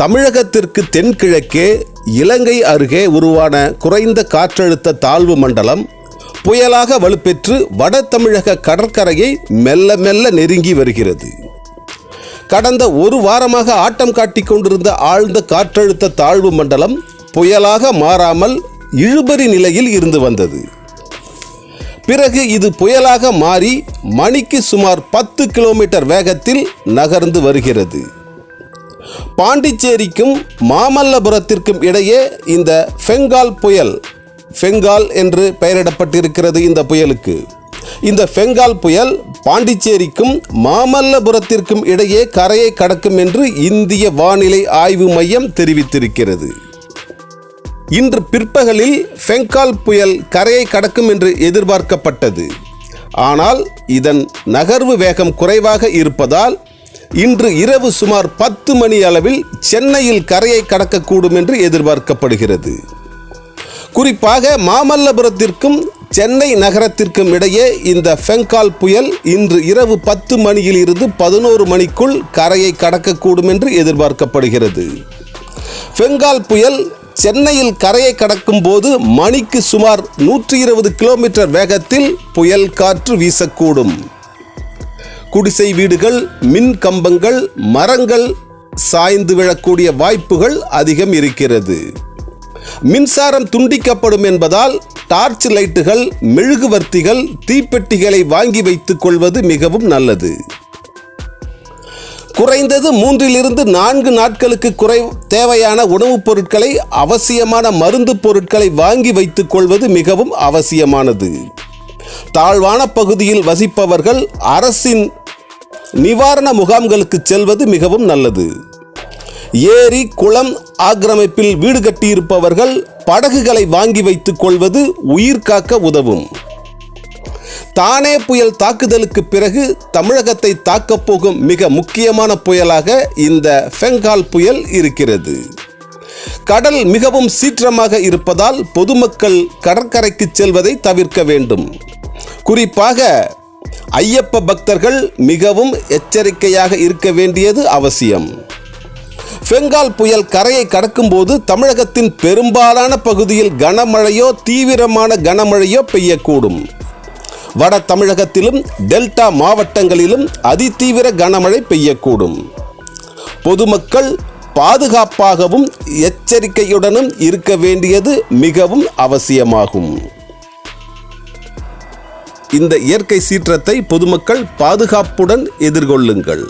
தமிழகத்திற்கு தென்கிழக்கே இலங்கை அருகே உருவான குறைந்த காற்றழுத்த தாழ்வு மண்டலம் புயலாக வலுப்பெற்று வட தமிழக கடற்கரையை மெல்ல மெல்ல நெருங்கி வருகிறது. கடந்த ஒரு வாரமாக ஆட்டம் காட்டிக் கொண்டிருந்த ஆழ்ந்த காற்றழுத்த தாழ்வு மண்டலம் புயலாக மாறாமல் இழுபறி நிலையில் இருந்து வந்தது. பிறகு இது புயலாக மாறி மணிக்கு சுமார் பத்து கிலோமீட்டர் வேகத்தில் நகர்ந்து வருகிறது. பாண்டிச்சேரிக்கும் மாமல்லபுரத்திற்கும் இடையே இந்த ஃபெங்கால் புயல். ஃபெங்கால் என்று பெயரிடப்பட்டிருக்கிறது இந்த புயலுக்கு. இந்த ஃபெங்கால் புயல் பாண்டிச்சேரிக்கும் மாமல்லபுரத்திற்கும் இடையே கரையை கடக்கும் என்று இந்திய வானிலை ஆய்வு மையம் தெரிவித்திருக்கிறது. இன்று பிற்பகலில் ஃபெங்கால் புயல் கரையை கடக்கும் என்று எதிர்பார்க்கப்பட்டது. ஆனால் இதன் நகர்வு வேகம் குறைவாக இருப்பதால் இன்று இரவு சுமார் பத்து மணி அளவில் சென்னையில் கரையை கடக்கக்கூடும் என்று எதிர்பார்க்கப்படுகிறது. குறிப்பாக மாமல்லபுரத்திற்கும் சென்னை நகரத்திற்கும் இடையே இந்த ஃபெங்கால் புயல் இன்று இரவு பத்து மணியில் இருந்து பதினோரு மணிக்குள் கரையை கடக்கக்கூடும் என்று எதிர்பார்க்கப்படுகிறது. ஃபெங்கால் புயல் சென்னையில் கரையை கடக்கும் போது மணிக்கு சுமார் நூற்றி இருபது கிலோமீட்டர் வேகத்தில் புயல் காற்று வீசக்கூடும். குடிசை வீடுகள் மின் கம்பங்கள் மரங்கள் சாய்ந்து விழக்கூடிய வாய்ப்புகள் அதிகம் இருக்கிறது. மின்சாரம் துண்டிக்கப்படும் என்பதால் டார்ச் லைட்டுகள் மெழுகுவர்த்திகள் தீப்பெட்டிகளை வாங்கி வைத்துக் கொள்வது மிகவும் நல்லது. குறைந்தது மூன்றிலிருந்து நான்கு நாட்களுக்கு குறை தேவையான உணவுப் பொருட்களை அவசியமான மருந்து பொருட்களை வாங்கி வைத்துக் கொள்வது மிகவும் அவசியமானது. தாழ்வான பகுதியில் வசிப்பவர்கள் அரசின் நிவாரண முகாம்களுக்கு செல்வது மிகவும் நல்லது. ஏரி குளம் ஆக்கிரமிப்பில் வீடு கட்டியிருப்பவர்கள் படகுகளை வாங்கி வைத்துக் கொள்வது உயிர் காக்க உதவும். தானே புயல் தாக்குதலுக்கு பிறகு தமிழகத்தை தாக்கப் போகும் மிக முக்கியமான புயலாக இந்த ஃபெங்கால் புயல் இருக்கிறது. கடல் மிகவும் சீற்றமாக இருப்பதால் பொதுமக்கள் கடற்கரைக்கு செல்வதை தவிர்க்க வேண்டும். குறிப்பாக ஐயப்ப பக்தர்கள் மிகவும் எச்சரிக்கையாக இருக்க வேண்டியது அவசியம். பெங்கால் புயல் கரையை கடக்கும்போது தமிழகத்தின் பெரும்பாலான பகுதியில் கனமழையோ தீவிரமான கனமழையோ பெய்யக்கூடும். வட தமிழகத்திலும் டெல்டா மாவட்டங்களிலும் அதிதீவிர கனமழை பெய்யக்கூடும். பொதுமக்கள் பாதுகாப்பாகவும் எச்சரிக்கையுடனும் இருக்க வேண்டியது மிகவும் அவசியமாகும். இந்த இயற்கை சீற்றத்தை பொதுமக்கள் பாதுகாப்புடன் எதிர்கொள்ளுங்கள்.